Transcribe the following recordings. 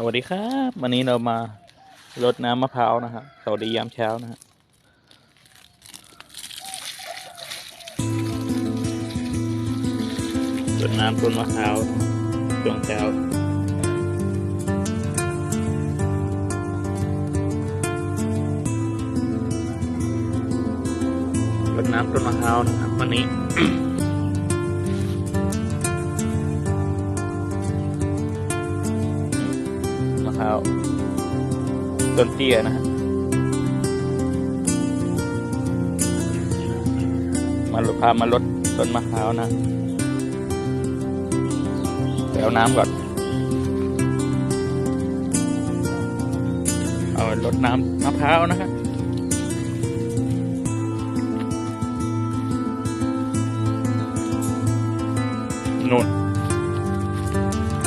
สวัสดีครับวันนี้เรามารดน้ำมะพร้าวนะครับสวัสดียามเช้านะฮะรดน้ำต้นมะพร้าวช่วงเช้ารดน้ำต้นมะพร้าวนะครับวันนี้ พร้าวต้นเตี้ยนะฮะมาลดพามาลดต้นมะพร้าวนะไปเอาน้ำก่อน เอาลดน้ำมะพร้าวนะฮะนุ่น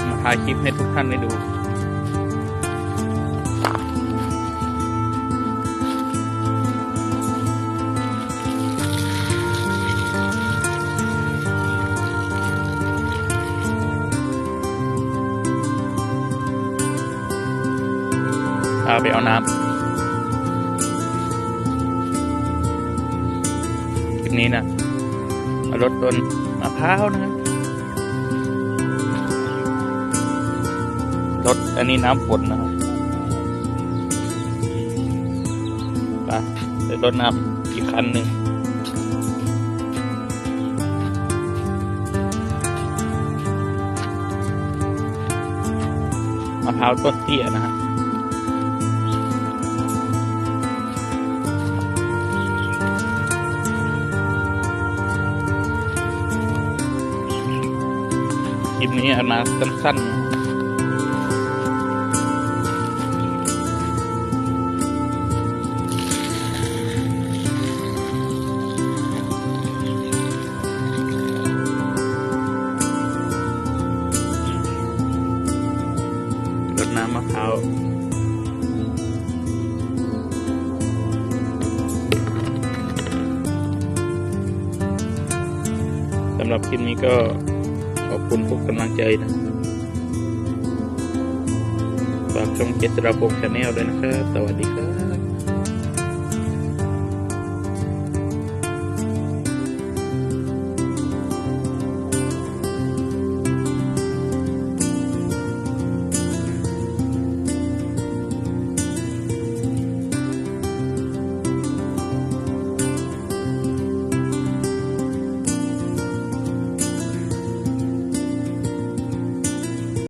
มาถ่ายคลิปให้ทุกท่านได้ดูาไปเอาน้ำคลิปนี้นะมารถต้นมะพร้าวนะครับรถอันนี้น้ำฝนนะครับไปเดี๋ยวรถน้ำอีกคันหนึ่งมะพร้าวต้นเตี้ยนะฮะ ลิปนี้เอามาสั้นๆรดน้ำมะพร้าวสำหรับคลิปนี้ก็ ขอบคุณทุกกำลังใจนะฝากช่องเจษฎาพงษ์ชาแนลด้วยนะครับ สวัสดีครับ